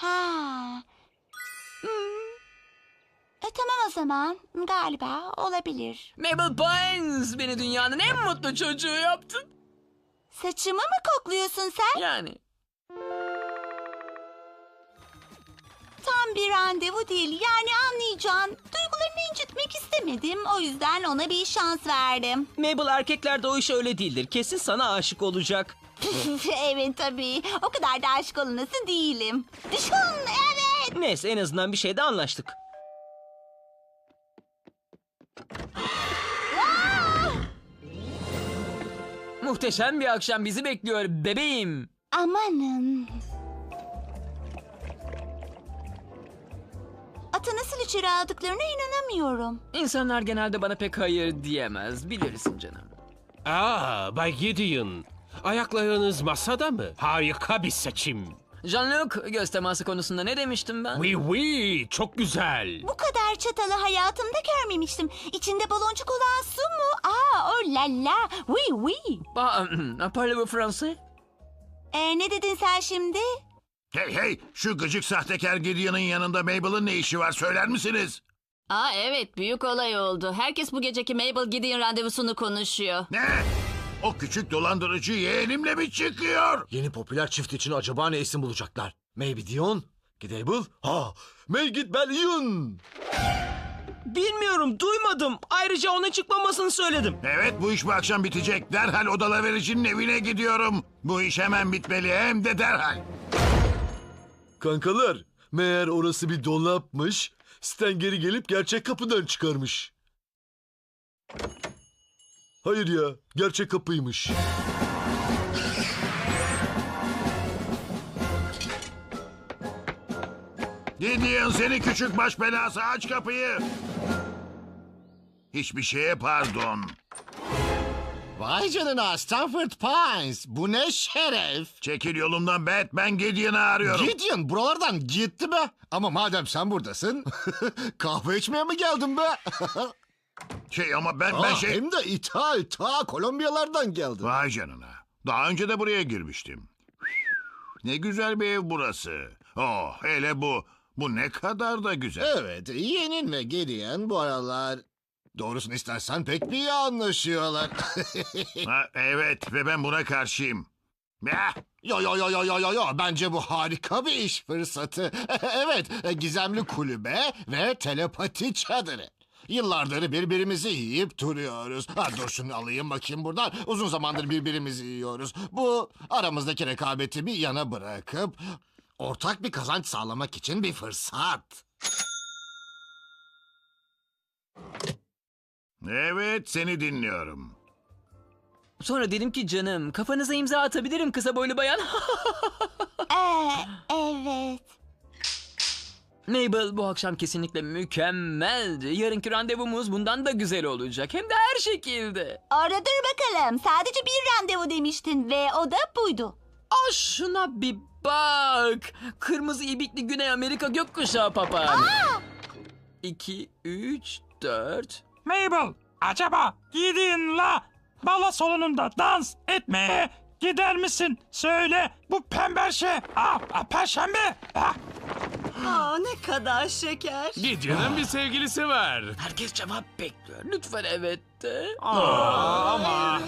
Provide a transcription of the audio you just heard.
Ha. Hmm. E tamam o zaman. Galiba olabilir. Mabel Pines beni dünyanın en mutlu çocuğu yaptın. Saçımı mı kokluyorsun sen? Yani. Tam bir randevu değil. Yani anlayacağın. Duygularını incitmek istemedim. O yüzden ona bir şans verdim. Mabel erkeklerde o iş öyle değildir. Kesin sana aşık olacak. evet tabii. O kadar da aşık olunası değilim. Düşün evet. Neyse en azından bir şeyde anlaştık. Muhteşem bir akşam bizi bekliyor bebeğim. Amanın. Atı nasıl içeri aldıklarına inanamıyorum. İnsanlar genelde bana pek hayır diyemez. Bilirsin canım. Aa, Bay Gideon. Ayaklarınız masada mı? Harika bir seçim. Jean-Luc göz teması konusunda ne demiştim ben? Oui oui, çok güzel. Bu kadar çatalı hayatımda görmemiştim. İçinde baloncuk olan su mu? Aa, oh la la. Oui oui. Ba Parlez-vous français? Ee, ne dedin sen şimdi? Hey hey şu gıcık sahtekar Gideon'ın yanında Mabel'ın ne işi var söyler misiniz? Aa evet büyük olay oldu. Herkes bu geceki Mabel Gideon randevusunu konuşuyor. Ne? O küçük dolandırıcı yeğenimle mi çıkıyor? Yeni popüler çift için acaba ne isim bulacaklar? Maybe Dion? Gidable? Ha, May Git Bellion! Bilmiyorum, duymadım. Ayrıca ona çıkmamasını söyledim. Evet bu iş bu akşam bitecek. Derhal odalar vericinin evine gidiyorum. Bu iş hemen bitmeli hem de derhal. Kankalar, meğer orası bir dolapmış. Stan geri gelip gerçek kapıdan çıkarmış. Hayır ya, gerçek kapıymış. Gideon seni küçük baş belası aç kapıyı. Hiçbir şeye pardon. Vay canına Stanford Pines. Bu ne şeref. Çekil yolumdan Bet ben Gideon'ı arıyorum. Gideon buralardan gitti be. Ama madem sen buradasın kahve içmeye mi geldin be? Şey ama ben ben Aa, şey... Hem de ithal ta Kolombiyalardan geldin. Vay canına. Daha önce de buraya girmiştim. Ne güzel bir ev burası. Oh hele bu. Bu ne kadar da güzel. Evet yeğenin ve Gideon bu aralar doğrusunu istersen pek bir iyi anlaşıyorlar. Ha, evet ve ben buna karşıyım. Ya, yo yo yo yo yo yo yo bence bu harika bir iş fırsatı. evet gizemli kulübe ve telepati çadırı. Yıllardır birbirimizi yiyip duruyoruz. Ha, dur şunu alayım bakayım buradan. Uzun zamandır birbirimizi yiyoruz. Bu aramızdaki rekabeti bir yana bırakıp... ...ortak bir kazanç sağlamak için bir fırsat. evet seni dinliyorum. Sonra dedim ki canım kafanıza imza atabilirim kısa boylu bayan. Ee, evet. Mabel bu akşam kesinlikle mükemmeldi. Yarınki randevumuz bundan da güzel olacak. Hem de her şekilde. Orada dur bakalım. Sadece bir randevu demiştin ve o da buydu. Aa şuna bir bak. Kırmızı ibikli Güney Amerika gökkuşağı papağanı. İki, üç, dört. Mabel, acaba Gideon'la balo salonunda dans etmeye gider misin? Söyle bu pembe şey. Ah, ah, perşembe. Ah. Aa ne kadar şeker. Gideon'ın bir sevgilisi var. Herkes cevap bekliyor. Lütfen evet de. Aa, ama